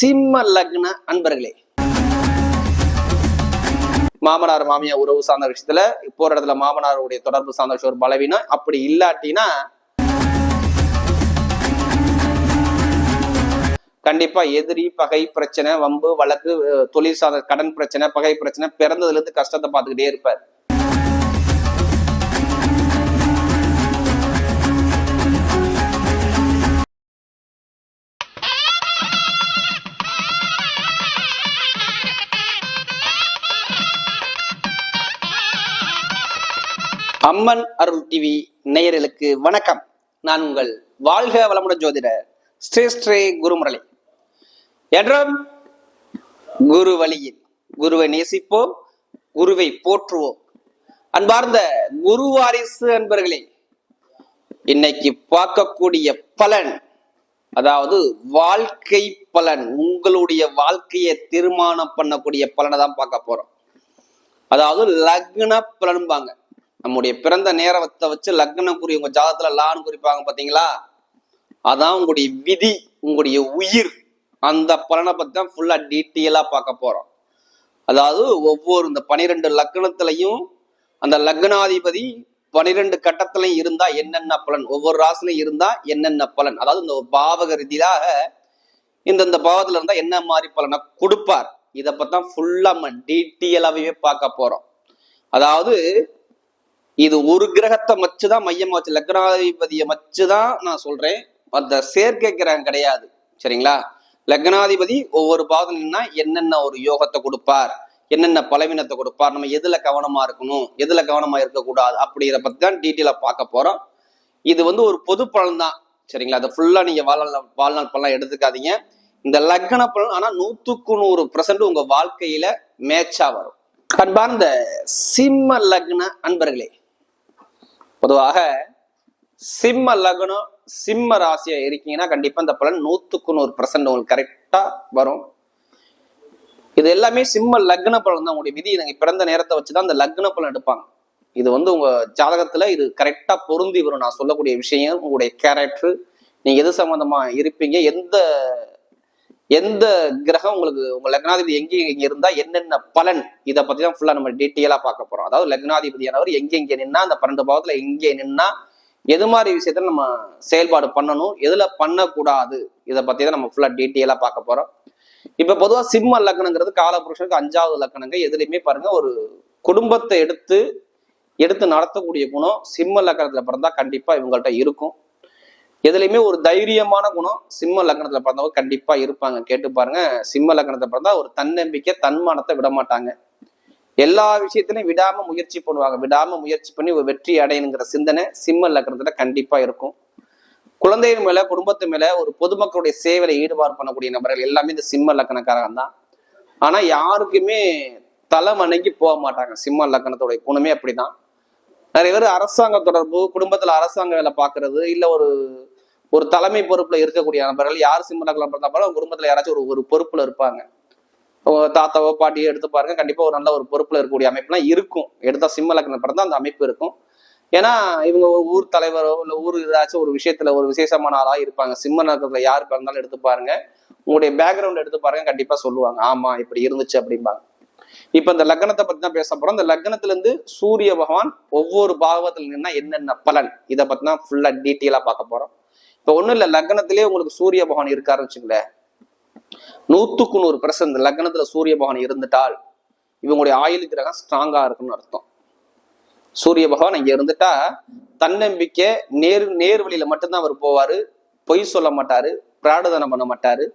சிம்ம லக்ன அன்பர்களே. மாமனார் மாமியார் உறவு சார்ந்த விஷயத்துல போற இடத்துல மாமனாருடைய தொடர்பு சார்ந்த விஷயம் ஒரு பலவீனம். அப்படி இல்லாட்டினா கண்டிப்பா எதிரி பகை பிரச்சனை வம்பு வழக்கு தொழில் சார்ந்த கடன் பிரச்சனை பகை பிரச்சனை பிறந்ததுல இருந்து கஷ்டத்தை பார்த்துக்கிட்டே இருப்பார். அம்மன் அருள் டிவி நேயர்களுக்கு வணக்கம். நான் உங்கள் வாழ்க வளமுடன் ஜோதிடர் ஸ்ரீ ஸ்ரீ குருமுரளி. என்றும் குரு வழியில் குருவை நேசிப்போம் குருவை போற்றுவோம். அன்பார்ந்த குரு வாரிசு அன்பர்களே இன்னைக்கு பார்க்கக்கூடிய பலன் அதாவது வாழ்க்கை பலன் உங்களுடைய வாழ்க்கையை தீர்மானம் பண்ணக்கூடிய பலனை தான் பார்க்க போறோம். அதாவது லக்ன பலன்பாங்க. நம்முடைய பிறந்த நேரத்தை வச்சு லக்னம் குறி உங்க ஜாதத்துல லான்னு குறிப்பாங்க பாத்தீங்களா? அதான் உங்களுடைய விதி உங்களுடைய உயிர். அந்த பலனை பத்தி தான் ஃபுல்லா டீட்டெயிலா பார்க்க போறோம். அதாவது ஒவ்வொரு இந்த பனிரெண்டு லக்னத்திலையும் அந்த லக்னாதிபதி பனிரெண்டு கட்டத்திலையும் இருந்தா என்னென்ன பலன்? ஒவ்வொரு ராசிலையும் இருந்தா என்னென்ன பலன்? அதாவது இந்த பாவக ரீதியாக இந்தந்த பாவத்துல இருந்தா என்ன மாதிரி பலனை கொடுப்பார்? இதை பத்தான் ஃபுல்லா நம்ம டீட்டெயிலாகவே பார்க்க போறோம். அதாவது இது ஒரு கிரகத்தை மச்சுதான் மையமா வச்சு லக்னாதிபதியை மச்சுதான் நான் சொல்றேன். அந்த சேர்க்கை கிரகம் கிடையாது. சரிங்களா? லக்னாதிபதி ஒவ்வொரு பாதனா என்னென்ன ஒரு யோகத்தை கொடுப்பார் என்னென்ன பலவீனத்தை கொடுப்பார் நம்ம எதுல கவனமா இருக்கணும் எதுல கவனமா இருக்கக்கூடாது அப்படிங்கிற பத்தி தான் டீட்டெயிலா பார்க்க போறோம். இது வந்து ஒரு பொது பலன் தான். சரிங்களா? அதை ஃபுல்லா நீங்க வாழ்நாள் வாழ்நாள் பலன் எடுத்துக்காதீங்க. இந்த லக்ன பலன் ஆனா நூத்துக்கு நூறு பர்சன்ட் உங்க வாழ்க்கையில மேட்சா வரும். அன்பார்ந்த சிம்ம லக்ன அன்பர்களே பொதுவாக சிம்ம லக்னம் சிம்ம ராசியா இருக்கீங்கன்னா கண்டிப்பா இந்த பலன் நூத்துக்கு நூறு பர்சன்ட் உங்களுக்கு கரெக்டா வரும். இது எல்லாமே சிம்ம லக்ன பலன் தான். உங்களுடைய விதி நீங்க பிறந்த நேரத்தை வச்சுதான் அந்த லக்ன பலன் எடுப்பாங்க. இது வந்து உங்க ஜாதகத்துல இது கரெக்டா பொருந்தி வரும். நான் சொல்லக்கூடிய விஷயம் உங்களுடைய கேரக்டர் நீங்க எது சம்பந்தமா இருப்பீங்க எந்த எந்த கிரகம் உங்களுக்கு உங்க லக்னாதிபதி எங்கே எங்க இருந்தா என்னென்ன பலன் இதை பத்தி தான் ஃபுல்லா நம்ம டீட்டெயிலா பார்க்க போறோம். அதாவது லக்னாதிபதியானவர் எங்க எங்க நின்னா அந்த பன்னெண்டு பாவத்துல எங்கே நின்னா எது மாதிரி விஷயத்துல நம்ம செயல்பாடு பண்ணணும் எதுல பண்ணக்கூடாது இதை பத்தி தான் நம்ம ஃபுல்லா டீட்டெயிலா பார்க்க போறோம். இப்ப பொதுவா சிம்ம லக்னங்கிறது காலபுருஷனுக்கு அஞ்சாவது லக்னங்க. எதுலையுமே பாருங்க ஒரு குடும்பத்தை எடுத்து எடுத்து நடத்தக்கூடிய குணம் சிம்ம லக்னத்துல பிறந்தா கண்டிப்பா இவங்கள்ட்ட இருக்கும். எதுலையுமே ஒரு தைரியமான குணம் சிம்ம லக்னத்துல பிறந்தவங்க கண்டிப்பா இருப்பாங்க. கேட்டு பாருங்க. சிம்ம லக்னத்தை பிறந்தா ஒரு தன்னம்பிக்கை தன்மானத்தை விட மாட்டாங்க எல்லா விஷயத்திலையும் விடாம முயற்சி பண்ணுவாங்க. விடாம முயற்சி பண்ணி ஒரு வெற்றி அடையணுங்கிற சிந்தனை சிம்ம லக்னத்துல கண்டிப்பா இருக்கும். குழந்தையின் மேல குடும்பத்து மேல ஒரு பொதுமக்களுடைய சேவையில ஈடுபாடு பண்ணக்கூடிய நபர்கள் எல்லாமே இந்த சிம்ம லக்கணக்காரங்க தான். ஆனா யாருக்குமே தலை வணங்கி போக மாட்டாங்க. சிம்ம லக்கணத்தோடைய குணமே அப்படிதான். நிறைய பேர் அரசாங்க தொடர்பு குடும்பத்துல அரசாங்க வேலை பாக்குறது இல்ல ஒரு ஒரு தலைமை பொறுப்புல இருக்கக்கூடிய நபர்கள் யார் சிம்ம லக்கணம் பிறந்தாலும் அவங்க குடும்பத்துல யாராச்சும் ஒரு ஒரு பொறுப்புல இருப்பாங்க. தாத்தாவோ பாட்டியோ எடுத்து பாருங்க. கண்டிப்பா ஒரு நல்ல ஒரு பொறுப்புல இருக்கக்கூடிய அமைப்புலாம் இருக்கும். எடுத்தா சிம்ம லக்னம் பிறந்தா அந்த அமைப்பு இருக்கும். ஏன்னா இவங்க ஒரு ஊர் தலைவரோ இல்ல ஊர் ஏதாச்சும் ஒரு விஷயத்துல ஒரு விசேஷமான ஆளா இருப்பாங்க. சிம்ம நகரத்துல யார் பிறந்தாலும் எடுத்து பாருங்க. உங்களுடைய பேக்ரவுண்ட் எடுத்து பாருங்க. கண்டிப்பா சொல்லுவாங்க. ஆமா இப்படி இருந்துச்சு அப்படிம்பாங்க. இப்ப இந்த லக்னத்தை பத்தி தான் பேச போறோம். இந்த லக்னத்துல இருந்து சூரிய பகவான் ஒவ்வொரு பாகவத்துல நின்னா என்னென்ன பலன்? இதை பத்தி தான் ஃபுல்லா டீட்டெயிலா பார்க்க போறோம். இப்போ ஒன்றும் இல்லை லக்னத்திலே உங்களுக்கு சூரிய பகவான் இருக்காருன்னு வச்சுங்களேன் நூற்றுக்கு நூறு பர்சன்ட் இந்த லக்னத்துல சூரிய பகவான் இருந்துட்டால் இவங்களுடைய ஆயுள் கிரகம் ஸ்ட்ராங்கா இருக்குன்னு அர்த்தம். சூரிய பகவான் இங்க இருந்துட்டா தன்னம்பிக்கை நேர் நேர் வழியில மட்டும்தான் அவர் போவாரு. பொய் சொல்ல மாட்டாரு பிராடதனம் பண்ண மாட்டாரு.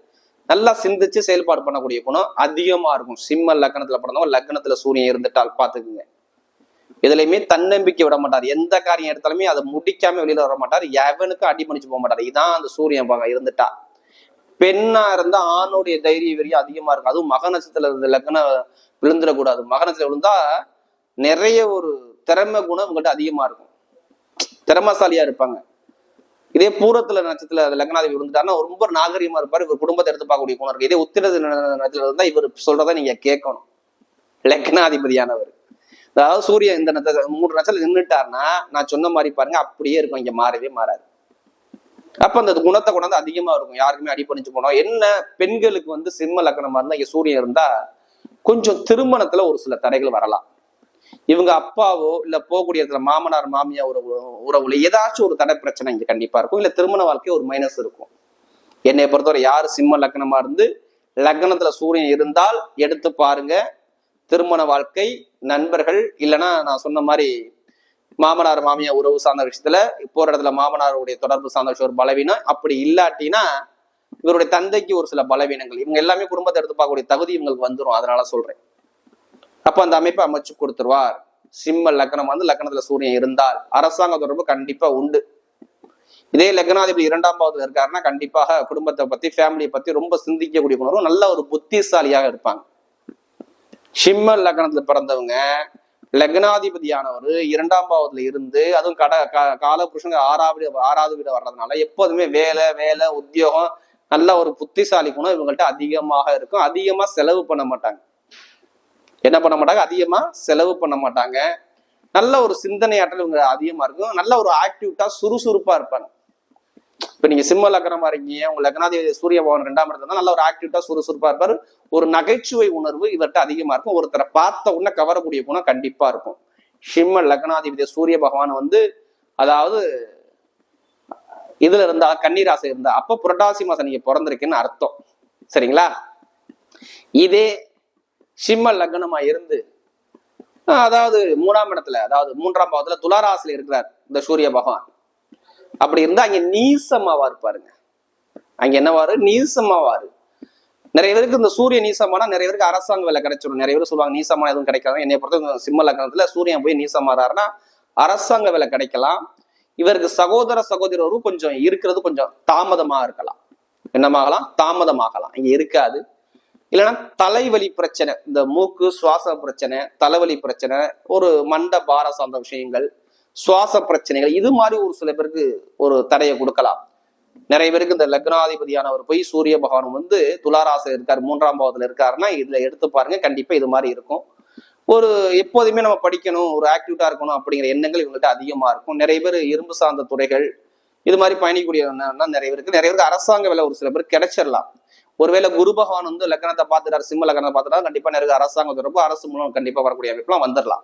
நல்லா சிந்திச்சு செயல்பாடு பண்ணக்கூடிய குணம் அதிகமா இருக்கும். சிம்ம லக்னத்துல பிறந்தவங்க லக்னத்துல சூரியன் இருந்துட்டால் பாத்துக்குங்க எதுலையுமே தன்னம்பிக்கை விட மாட்டார். எந்த காரியம் எடுத்தாலுமே அதை முடிக்காம வெளியில வர மாட்டார். எவனுக்கும் அடிமணிச்சு போக மாட்டார். இதான் அந்த சூரியன் பாங்க இருந்துட்டா. பெண்ணா இருந்தா ஆணுடைய தைரிய வெறியும் அதிகமா இருக்கும். அதுவும் மக நட்சத்திரத்துல இருந்த லக்னம் விழுந்துடக்கூடாது. மக நட்சத்திரம் விழுந்தா நிறைய ஒரு திறமை குணம் உங்கள்கிட்ட அதிகமா இருக்கும். திறமசாலியா இருப்பாங்க. இதே பூரத்துல நட்சத்திர லக்னாதிபதி விழுந்துட்டாருன்னா ரொம்ப நாகரிகமா இருப்பாரு. இவர் குடும்பத்தை எடுத்து பார்க்கக்கூடிய குணம் இருக்கு. இதே உத்திரத்துல நட்சத்திரம் இருந்தா இவர் சொல்றதை நீங்க கேட்கணும். லக்னாதிபதியானவர். அதாவது சூரியன் இந்த நட்சத்திரம் மூன்று நட்சத்திரம் நின்றுட்டாருன்னா நான் சொன்ன மாதிரி பாருங்க அப்படியே இருக்கும் இங்க மாறவே மாறாது. அப்ப அந்த குணத்தை கொண்டாந்து அதிகமா இருக்கும். யாருக்குமே அடிப்பணிச்சு போனோம் என்ன பெண்களுக்கு வந்து சிம்ம லக்கணமா இருந்தா இங்க சூரியன் இருந்தா கொஞ்சம் திருமணத்துல ஒரு சில தடைகள் வரலாம். இவங்க அப்பாவோ இல்ல போகக்கூடிய இடத்துல மாமனார் மாமியா உறவு உறவுல ஏதாச்சும் ஒரு தடை பிரச்சனை இங்க கண்டிப்பா இருக்கும். இல்ல திருமண வாழ்க்கை ஒரு மைனஸ் இருக்கும். என்னை பொறுத்தவரை யார் சிம்ம லக்னமா இருந்து லக்னத்துல சூரியன் இருந்தால் எடுத்து பாருங்க திருமண வாழ்க்கை நண்பர்கள் இல்லைன்னா நான் சொன்ன மாதிரி மாமனார் மாமியா உறவு சார்ந்த விஷயத்துல போற இடத்துல மாமனாருடைய தொடர்பு சார்ந்த விஷயம் ஒரு பலவீனம். அப்படி இல்லாட்டினா இவருடைய தந்தைக்கு ஒரு சில பலவீனங்கள். இவங்க எல்லாமே குடும்பத்தை எடுத்து பார்க்கக்கூடிய தகுதி இவங்களுக்கு வந்துடும் அதனால சொல்றேன். அப்ப அந்த அமைப்பை அமைச்சு கொடுத்துருவார். சிம்ம லக்னம் வந்து லக்னத்துல சூரியன் இருந்தால் அரசாங்க தொடர்பு கண்டிப்பா உண்டு. இதே லக்னாதிபதி இரண்டாம் பாவத்துல இருக்காருன்னா கண்டிப்பாக குடும்பத்தை பத்தி ஃபேமிலியை பத்தி ரொம்ப சிந்திக்கக்கூடிய உணர்வு நல்ல ஒரு புத்திசாலியாக இருப்பாங்க. சிம்ம லக்னத்துல பிறந்தவங்க லக்னாதிபதியானவர் இரண்டாம் பாவத்துல இருந்து அதுவும் கட கால காலபுருஷங்க ஆறாவது ஆறாவது வீடு வர்றதுனால எப்போதுமே வேலை வேலை உத்தியோகம் நல்ல ஒரு புத்திசாலி குணம் இவங்கள்ட்ட அதிகமாக இருக்கும். அதிகமா செலவு பண்ண மாட்டாங்க. என்ன பண்ண மாட்டாங்க? அதிகமா செலவு பண்ண மாட்டாங்க. நல்ல ஒரு சிந்தனை ஆற்றல் இவங்க அதிகமா இருக்கும். நல்ல ஒரு ஆக்டிவிட்டா சுறுசுறுப்பா இருப்பாங்க. இப்ப நீங்க சிம்ம லக்னமா இருக்கீங்க உங்க லக்னாதிபதி சூரிய பவன் ரெண்டாம் இடத்துல நல்ல ஒரு ஆக்டிவிட்டா சுறுசுறுப்பா இருப்பார். ஒரு நகைச்சுவை உணர்வு இவர்கிட்ட அதிகமா இருக்கும். ஒருத்தரை பார்த்த உடனே கவரக்கூடிய குணம் கண்டிப்பா இருக்கும். சிம்ம லக்னாதிபதி சூரிய பகவான் வந்து அதாவது இதுல இருந்தா கன்னிராசி இருந்தா அப்ப புரட்டாசி மாசம் நீங்க பிறந்திருக்குன்னு அர்த்தம். சரிங்களா? இதே சிம்ம லக்னமா இருந்து ஆஹ் அதாவது மூணாம் இடத்துல அதாவது மூன்றாம் பாவத்துல துளாராசில இருக்கிறார் இந்த சூரிய பகவான். அப்படி இருந்தா அங்க நீசமாவா இருப்பாருங்க அங்க என்னவாரு? நீசமாவாரு நிறைய பேருக்கு இந்த சூரிய நீசமானா நிறைய பேருக்கு அரசாங்க வேலை கிடைச்சிடும் நிறைய பேர் சொல்லுவாங்க நீசமா எதுவும் கிடைக்காது. என்னை பொறுத்த சிம்ம லக்னத்துல சூரியன் போய் நீசமாறாருன்னா அரசாங்க வேலை கிடைக்கலாம். இவருக்கு சகோதர சகோதரரும் கொஞ்சம் இருக்கிறது கொஞ்சம் தாமதமா இருக்கலாம். என்னமாகலாம் தாமதமாகலாம். இங்க இருக்காது. இல்லைன்னா தலைவலி பிரச்சனை இந்த மூக்கு சுவாச பிரச்சனை தலைவலி பிரச்சனை ஒரு மண்ட பார சார்ந்த விஷயங்கள் சுவாச பிரச்சனைகள் இது மாதிரி ஒரு சில பேருக்கு ஒரு தடையை கொடுக்கலாம். நிறைய பேருக்கு இந்த லக்னாதிபதியானவர் போய் சூரிய பகவான் வந்து துளாராசில இருக்கார் மூன்றாம் பாவத்தில் இருக்காருன்னா இதுல எடுத்து பாருங்க கண்டிப்பா இது மாதிரி இருக்கும். ஒரு எப்போதுமே நம்ம படிக்கணும் ஒரு ஆக்டிவிட்டா இருக்கணும் அப்படிங்கிற எண்ணங்கள் இவங்கள்ட்ட அதிகமா இருக்கும். நிறைய பேர் இரும்பு சார்ந்த துறைகள் இது மாதிரி பயணிக்கூடிய நிறைய பேருக்கு நிறைய பேருக்கு அரசாங்க வேலை ஒரு சில பேர் கிடைச்சிடலாம் ஒருவேளை குரு பகவான் வந்து லக்னத்தை பார்த்துட்டாரு சிம்ம லக்னத்தை பார்த்துட்டா கண்டிப்பா நிறைய அரசாங்க தொடர்பு அரசு மூலம் கண்டிப்பா வரக்கூடிய அமைப்புலாம் வந்துடலாம்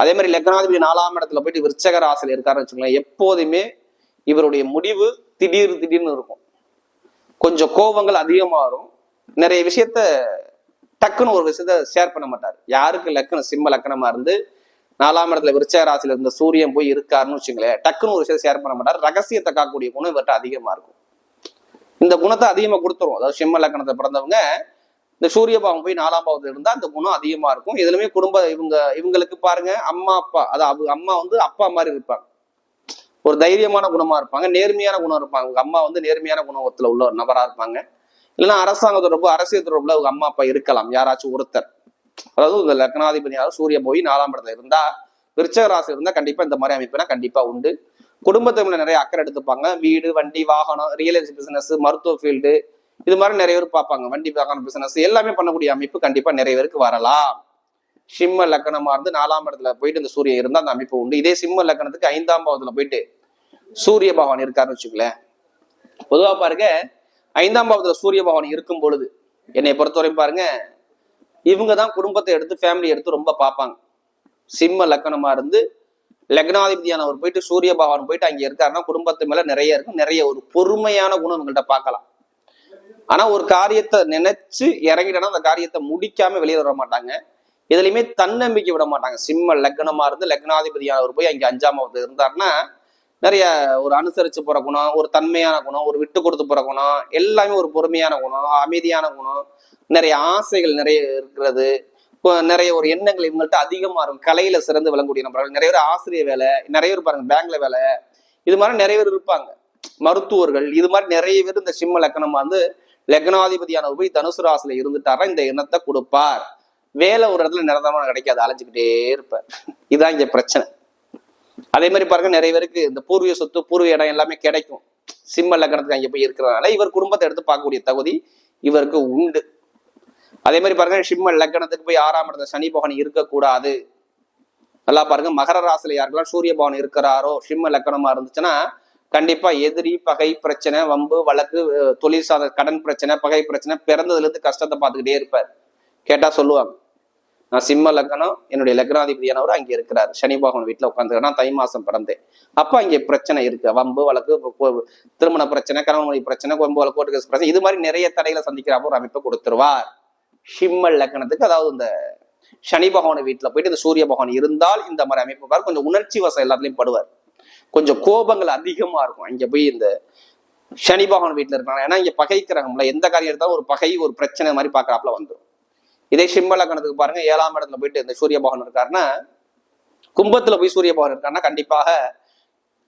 அதே மாதிரி லக்னாதிபதி நாலாம் இடத்துல போயிட்டு விருச்சக ராசியில இருக்காருன்னு வச்சுக்கோங்களேன் எப்போதுமே இவருடைய முடிவு திடீர் திடீர்னு இருக்கும். கொஞ்சம் கோபங்கள் அதிகமாகும் நிறைய விஷயத்த டக்குன்னு ஒரு விஷயத்த ஷேர் பண்ண மாட்டார். யாருக்கு லக்கணம் சிம்ம லக்கணமா இருந்து நாலாம் இடத்துல விருச்சக ராசியில இருந்த சூரியன் போய் இருக்காருன்னு வச்சுங்களேன் டக்குன்னு ஒரு விஷயத்த ஷேர் பண்ண மாட்டார். ரகசியத்தை காக்கக்கூடிய குணம் இவர்கிட்ட அதிகமா இருக்கும். இந்த குணத்தை அதிகமா கொடுத்துரும். அதாவது சிம்ம லக்கணத்தை பிறந்தவங்க இந்த சூரிய பாவம் போய் நாலாம் பாவத்துல இருந்தா அந்த குணம் அதிகமா இருக்கும். எதுலுமே குடும்ப இவங்க இவங்களுக்கு பாருங்க அம்மா அப்பா அதாவது அம்மா வந்து அப்பா மாதிரி இருப்பாங்க. ஒரு தைரியமான குணமா இருப்பாங்க நேர்மையான குணம் இருப்பாங்க. உங்க அம்மா வந்து நேர்மையான குணத்துல உள்ள ஒரு நபரா இருப்பாங்க. இல்லைன்னா அரசாங்க தொடர்பு அரசியல் தொடர்புல உங்க அம்மா அப்பா இருக்கலாம். யாராச்சும் ஒருத்தர். அதாவது இந்த லக்னாதிபதியாவது சூரிய போய் நாலாம் இடத்துல இருந்தா விருச்சக ராசி இருந்தா கண்டிப்பா இந்த மாதிரி அமைப்புனா கண்டிப்பா உண்டு. குடும்பத்தை நிறைய அக்கறை எடுத்துப்பாங்க. வீடு வண்டி வாகனம் ரியல் எஸ்டேட் பிசினஸ் மருத்துவ ஃபீல்டு இது மாதிரி நிறைய பேர் பார்ப்பாங்க. வண்டி வாகன பிசினஸ் எல்லாமே பண்ணக்கூடிய அமைப்பு கண்டிப்பா நிறைய பேருக்கு வரலாம். சிம்ம லக்கணமா இருந்து நாலாம் இடத்துல போயிட்டு இந்த சூரியன் இருந்தா அந்த அமைப்பு உண்டு. இதே சிம்ம லக்கணத்துக்கு ஐந்தாம் பாவத்துல போயிட்டு சூரிய பகவான் இருக்காருன்னு வச்சுக்கலேன் பொதுவா பாருங்க ஐந்தாம் பாவத்துல சூரிய பகவான் இருக்கும் பொழுது என்னை பொறுத்தவரையும் பாருங்க இவங்க தான் குடும்பத்தை எடுத்து ஃபேமிலி எடுத்து ரொம்ப பார்ப்பாங்க. சிம்ம லக்கணமா இருந்து லக்னாதிபதியானவர் போயிட்டு சூரிய பகவான் போயிட்டு அங்கே இருக்காருன்னா குடும்பத்து மேல நிறைய இருக்கும். நிறைய ஒரு பொறுமையான குணம் இவங்கள்ட்ட பார்க்கலாம். ஆனா ஒரு காரியத்தை நினைச்சு இறங்கிட்டனா அந்த காரியத்தை முடிக்காம வெளியே வர மாட்டாங்க. எதுலையுமே தன்னம்பிக்கை விட மாட்டாங்க. சிம்ம லக்னமா இருந்து லக்னாதிபதியானவர் போய் அங்கே அஞ்சாம் இருந்தாருன்னா நிறைய ஒரு அனுசரிச்சு போற குணம் ஒரு தன்மையான குணம் ஒரு விட்டு கொடுத்து போற குணம் எல்லாமே ஒரு பொறுமையான குணம் அமைதியான குணம் நிறைய ஆசைகள் நிறைய இருக்கிறது. இப்போ நிறைய ஒரு எண்ணங்கள் இவங்கள்ட்ட அதிகமா இருக்கும். கலையில சிறந்து விளங்கக்கூடிய நபர்கள் நிறைய பேர் ஆசிரியர் வேலை நிறைய பேர் பாருங்க பேங்க்ல வேலை இது மாதிரி நிறைய பேர் இருப்பாங்க. மருத்துவர்கள் இது மாதிரி நிறைய பேர் இந்த சிம்ம லக்கணமா வந்து லக்னாதிபதியான உபய் தனுசு ராசில இருந்துட்டாரா இந்த எண்ணத்தை கொடுப்பார். வேலை ஒரு இடத்துல நிரந்தரமா கிடைக்காது அலைஞ்சுக்கிட்டே இருப்பார். இதுதான் இங்க பிரச்சனை. அதே மாதிரி பாருங்க நிறைய பேருக்கு இந்த பூர்வீக சொத்து பூர்வீக இடம் எல்லாமே கிடைக்கும். சிம்ம லக்னத்துக்கு அங்கே போய் இருக்கிறதுனால இவர் குடும்பத்தை எடுத்து பார்க்கக்கூடிய தகுதி இவருக்கு உண்டு. அதே மாதிரி பாருங்க சிம்ம லக்னத்துக்கு போய் ஆறாம் இடத்துல சனி பகவான் இருக்கக்கூடாது. நல்லா பாருங்க மகர ராசில யாருக்கெல்லாம் சூரிய பவன் இருக்கிறாரோ சிம்ம லக்கணமா இருந்துச்சுன்னா கண்டிப்பா எதிரி பகை பிரச்சனை வம்பு வழக்கு தொழில் சார்ந்த கடன் பிரச்சனை பகை பிரச்சனை பிறந்ததுல இருந்து கஷ்டத்தை பார்த்துக்கிட்டே இருப்பார். கேட்டா சொல்லுவாங்க நான் சிம்ம லக்னம் என்னுடைய லக்னாதிபதியானவர் அங்கே இருக்கிறார். சனி பகவான் வீட்டில் உட்காந்து தை மாசம் பிறந்தேன். அப்போ அங்கே பிரச்சனை இருக்கு. வம்பு வழக்கு திருமண பிரச்சனை கணவன் பிரச்சனை கொம்பு வழக்கு கோர்ட்டு பிரச்சனை இது மாதிரி நிறைய தடைகளை சந்திக்கிற ஒரு அமைப்பை கொடுத்துருவார். சிம்ம லக்னத்துக்கு அதாவது இந்த சனி பகவான் வீட்டில் போயிட்டு இந்த சூரிய பகவான் இருந்தால் இந்த மாதிரி அமைப்பு பாரு கொஞ்சம் உணர்ச்சி வசம் எல்லாத்துலேயும் படுவார். கொஞ்சம் கோபங்கள் அதிகமாக இருக்கும். அங்கே போய் இந்த சனி பகவான் வீட்டில் இருக்காங்க. ஏன்னா இங்கே பகைக்கிறாங்கல்ல எந்த காரியம் எடுத்தாலும் ஒரு பகை ஒரு பிரச்சனை மாதிரி பார்க்குறாப்புல வந்துடும் இதே சிம்மலக்கணத்துக்கு பாருங்கள் பாருங்க ஏழாம் இடத்துல போயிட்டு இந்த சூரிய பகவான் இருக்காருன்னா கும்பத்தில் போய் சூரிய பகவான் இருக்காருன்னா கண்டிப்பாக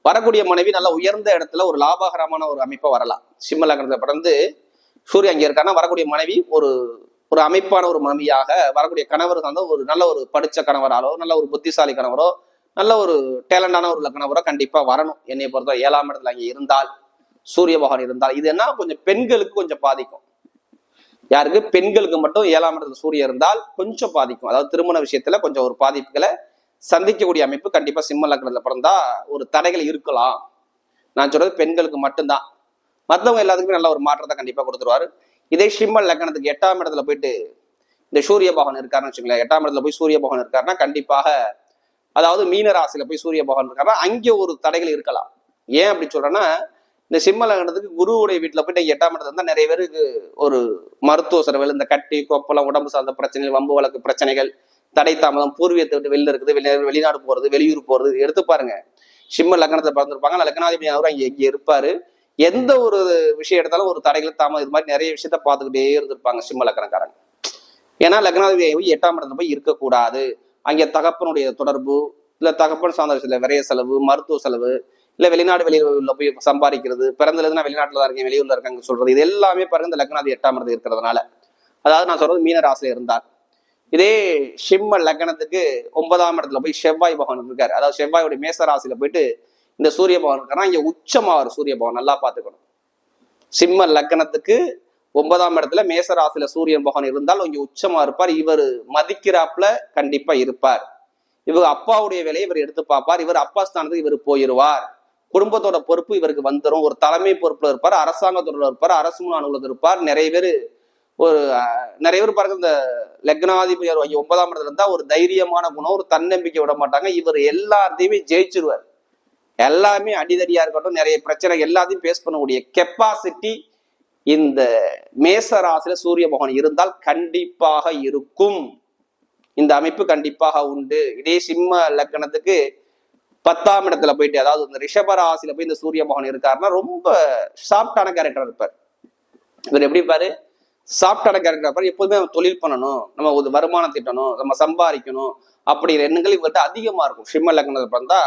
வரக்கூடிய மனைவி நல்லா உயர்ந்த இடத்துல ஒரு லாபகரமான ஒரு அமைப்பை வரலாம். சிம்ம லக்னத்தை பிறந்து சூரியன் அங்கே இருக்காருன்னா வரக்கூடிய மனைவி ஒரு ஒரு அமைப்பான ஒரு மனைவியாக வரக்கூடிய கணவர் வந்து ஒரு நல்ல ஒரு படித்த கணவராலோ நல்ல ஒரு புத்திசாலி கணவரோ நல்ல ஒரு டேலண்டான ஒரு கணவரோ கண்டிப்பா வரணும். என்னை பொறுத்த ஏழாம் இடத்துல அங்கே இருந்தால் சூரிய பகவான் இருந்தால் இது என்ன? கொஞ்சம் பெண்களுக்கு கொஞ்சம் பாதிக்கும். யாருக்கு? பெண்களுக்கு மட்டும் ஏழாம் இடத்துல சூரியன் இருந்தால் கொஞ்சம் பாதிக்கும். அதாவது திருமண விஷயத்துல கொஞ்சம் ஒரு பாதிப்புகளை சந்திக்கக்கூடிய அமைப்பு கண்டிப்பா சிம்ம லக்னத்துல பிறந்தா ஒரு தடைகள் இருக்கலாம். நான் சொல்றது பெண்களுக்கு மட்டும்தான். மற்றவங்க எல்லாத்துக்குமே நல்ல ஒரு மாற்றத்தை கண்டிப்பா கொடுத்துருவாரு. இதே சிம்ம லக்னத்துக்கு எட்டாம் இடத்துல போயிட்டு இந்த சூரிய பகவான் இருக்காருன்னு வச்சுங்களேன் எட்டாம் இடத்துல போய் சூரிய பகவான் இருக்காருன்னா கண்டிப்பாக அதாவது மீன ராசியில போய் சூரிய பகவான் இருக்காங்க அங்கே ஒரு தடைகள் இருக்கலாம். ஏன் அப்படி சொல்றேன்னா இந்த சிம்ம லக்னத்துக்கு குருவுடைய வீட்டில் போயிட்டு எட்டாம் இடத்துல இருந்தால் நிறைய பேருக்கு ஒரு மருத்துவ செலவுகள் இந்த கட்டி கொப்பளம் உடம்பு சார்ந்த பிரச்சனைகள் வம்பு வழக்கு பிரச்சனைகள் தடை தாமதம் பூர்வீகத்தை விட்டு வெளில இருக்குது வெளி வெளிநாடு போறது வெளியூர் போறது எடுத்து பாருங்க. சிம்ம லக்னத்தை பார்த்துருப்பாங்க லக்னாதிபதி அவர் அங்கே இங்கே இருப்பாரு. எந்த ஒரு விஷயம் எடுத்தாலும் ஒரு தடைகள் தாமதம் இது மாதிரி நிறைய விஷயத்த பார்த்துக்கிட்டே இருந்திருப்பாங்க சிம்ம லக்னக்காரங்க. ஏன்னா லக்னாதிபதி போய் எட்டாம் இடத்துல போய் இருக்கக்கூடாது. அங்கே தகப்பனுடைய தொடர்பு இல்லை தகப்பன் சார்ந்த சில விரைய செலவு மருத்துவ செலவு இல்லை வெளிநாடு வெளியூரில் போய் சம்பாதிக்கிறது பிறந்ததுலேருந்து நான் தான் இருக்கேன் வெளியூரில் இருக்காங்க சொல்றது இது எல்லாமே பாருங்க இந்த லக்னாதி எட்டாம் இடத்துல இருக்கிறதுனால. அதாவது நான் சொல்றது மீன ராசியில் இருந்தார் இதே சிம்ம லக்னத்துக்கு ஒன்பதாம் இடத்துல போய் செவ்வாய் பகவான் இருக்காரு. அதாவது செவ்வாயோட மேச ராசியில போயிட்டு இந்த சூரிய பகவான் இருக்காருன்னா இங்க உச்சமாவார் சூரிய பகவான் நல்லா பார்த்துக்கணும். சிம்ம லக்னத்துக்கு ஒன்பதாம் இடத்துல மேசராசில சூரியன் பகவான் இருந்தால் இங்க உச்சமா இருப்பார். இவர் மதிக்கிறாப்புல கண்டிப்பா இருப்பார். இவர் அப்பாவுடைய வேலையை இவர் எடுத்து பார்ப்பார். இவர் அப்பா ஸ்தானத்துக்கு இவர் போயிடுவார் குடும்பத்தோட பொறுப்பு இவருக்கு வந்துடும் ஒரு தலைமை பொறுப்புல இருப்பார். அரசாங்கத்தோட இருப்பார். அரசு முன் அலுவலகத்தில் இருப்பார். நிறைய பேர் ஒரு நிறைய பேர் பாருங்க இந்த லக்னாதிபதி ஒன்பதாம் இடத்துல இருந்தா ஒரு தைரியமான குணம் ஒரு தன்னம்பிக்கை விட மாட்டாங்க. இவர் எல்லாத்தையுமே ஜெயிச்சிருவார். எல்லாமே அடிதடியா இருக்கட்டும் நிறைய பிரச்சனை எல்லாத்தையும் பேஸ் பண்ணக்கூடிய கெப்பாசிட்டி இந்த மேச ராசியில சூரிய பகவான் இருந்தால் கண்டிப்பாக இருக்கும். இந்த அமைப்பு கண்டிப்பாக உண்டு. இதே சிம்ம லக்கணத்துக்கு பத்தாம் இடத்துல போயிட்டு அதாவது இந்த ரிஷப ராசியில போய் இந்த சூரிய பகவான் இருக்காருன்னா ரொம்ப சாஃப்டான கேரக்டர் இருப்பார். இவர் எப்படி இருப்பாரு? சாஃப்டான கேரக்டர் இருப்பார். எப்போதுமே நம்ம தொழில் பண்ணணும். நம்ம ஒரு வருமானம் திட்டணும். நம்ம சம்பாதிக்கணும். அப்படிங்கிற எண்ணங்கள் இவர்கிட்ட அதிகமா இருக்கும். சிம்ம லக்னத்தை பிறந்தா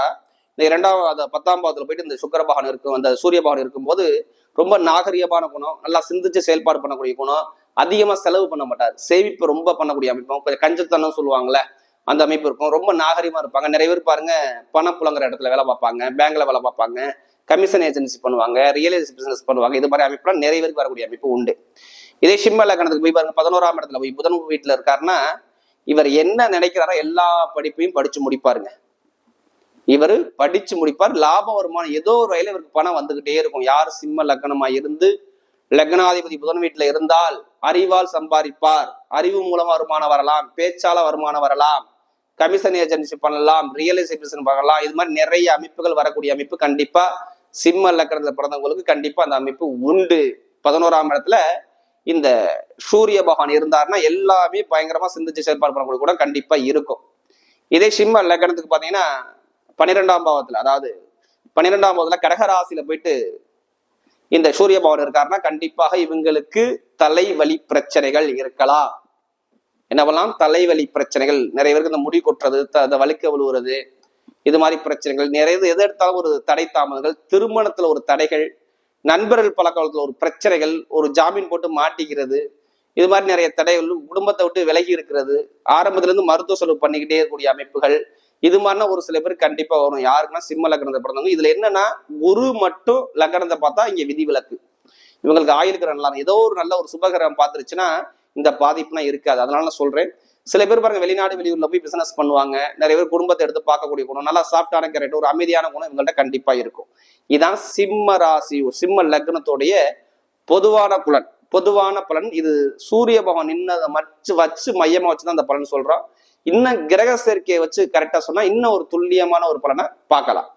இந்த இரண்டாம் அந்த பத்தாம் பாவத்துல போயிட்டு இந்த சுக்கர பகவான் இருக்கும். அந்த சூரிய பகவான் இருக்கும்போது ரொம்ப நாகரிகமான குணம் நல்லா சிந்திச்சு செயல்பாடு பண்ணக்கூடிய குணம் அதிகமா செலவு பண்ண மாட்டார். சேமிப்பு ரொம்ப பண்ணக்கூடிய அமைப்பும் கொஞ்சம் கஞ்சத்தனம் சொல்லுவாங்கல்ல அந்த அமைப்பு இருக்கும். ரொம்ப நாகரிகமா இருப்பாங்க. நிறைய பேர் பாருங்க பணம் புலங்குற இடத்துல வேலை பார்ப்பாங்க பேங்க்ல வேலை பார்ப்பாங்க கமிஷன் ஏஜென்சி பண்ணுவாங்க ரியல் எஸ்டேட் பிசினஸ் பண்ணுவாங்க. இது மாதிரி அமைப்புலாம் நிறைய பேருக்கு வரக்கூடிய அமைப்பு உண்டு. இதே சிம்ம லக்கணத்துக்கு போய் பாருங்க பதினோராம் இடத்துல போய் புதன் வீட்டுல இருக்காருன்னா இவர் என்ன நினைக்கிறாரோ எல்லா படிப்பையும் படிச்சு முடிப்பாருங்க. இவர் படிச்சு முடிப்பார். லாப வருமானம் ஏதோ ஒரு வகையில இவருக்கு பணம் வந்துகிட்டே இருக்கும். யார் சிம்ம லக்னமா இருந்து லக்னாதிபதி புதன் வீட்டுல இருந்தால் அறிவால் சம்பாதிப்பார். அறிவு மூலம் வருமானம் வரலாம். பேச்சால வருமானம் வரலாம். கமிஷன் ஏஜென்சி பண்ணலாம். ரியல் எஸ்டேட் பிசினஸ் பண்ணலாம். இது மாதிரி நிறைய அமைப்புகள் வரக்கூடிய அமைப்பு கண்டிப்பா சிம்ம லக்கணத்தில் பிறந்தவங்களுக்கு கண்டிப்பா அந்த அமைப்பு உண்டு. பதினோராம் இடத்துல இந்த சூரிய பகவான் இருந்தாருன்னா எல்லாமே பயங்கரமா சிந்திச்சு செயல்பாடு பண்ணக்கூடிய கூட கண்டிப்பா இருக்கும். இதே சிம்ம லக்னத்துக்கு பாத்தீங்கன்னா பன்னிரெண்டாம் பாவத்துல அதாவது பன்னிரெண்டாம் பாவத்துல கடகராசியில போயிட்டு இந்த சூரிய பகவான் இருக்காருன்னா கண்டிப்பாக இவங்களுக்கு தலைவலி பிரச்சனைகள் இருக்கலாம். என்னவெல்லாம்? தலைவலி பிரச்சனைகள். நிறைய பேருக்கு இந்த முடி கொட்டுறது த- வலிக்க விழுவுறது இது மாதிரி பிரச்சனைகள். நிறைய எது எடுத்தாலும் ஒரு தடை தாமதங்கள் திருமணத்துல ஒரு தடைகள் நண்பர்கள் பழக்கத்தில் ஒரு பிரச்சனைகள் ஒரு ஜாமீன் போட்டு மாட்டிக்கிறது இது மாதிரி நிறைய தடைகள் குடும்பத்தை விட்டு விலகி இருக்கிறது ஆரம்பத்துல இருந்து மருத்துவ செலவு பண்ணிக்கிட்டே இருக்கக்கூடிய அமைப்புகள் இது மாதிரினா ஒரு சில பேர் கண்டிப்பா வரும். யாருக்குன்னா சிம்ம லக்னத்தை பிறந்தவங்க. இதுல என்னன்னா குரு மட்டும் லக்னத்தை பார்த்தா இங்க விதிவிலக்கு. இவங்களுக்கு ஆயிருக்கிற நல்லா ஏதோ ஒரு நல்ல ஒரு சுபகிரகம் பார்த்துருச்சுன்னா இந்த பாதிப்புலாம் இருக்காது. அதனால நான் சொல்றேன். சில பேர் பாருங்க வெளிநாடு வெளியூர்ல போய் பிசினஸ் பண்ணுவாங்க. நிறைய பேர் குடும்பத்தை எடுத்து பார்க்கக்கூடிய குணம் நல்லா சாஃப்டான கேரக்டர் ஒரு அமைதியான குணம் இவங்கள்ட்ட கண்டிப்பா இருக்கும். இதுதான் சிம்ம ராசி சிம்ம லக்னத்துடைய பொதுவான புலன். பொதுவான பலன். இது சூரிய பகவான் நின்னதை மச்சு வச்சு மையமா வச்சுதான் அந்த பலன் சொல்றோம் இன்னும் கிரக சேர்க்கையை வச்சு கரெக்டா சொன்னா இன்னும் ஒரு துல்லியமான ஒரு பலனை பார்க்கலாம்.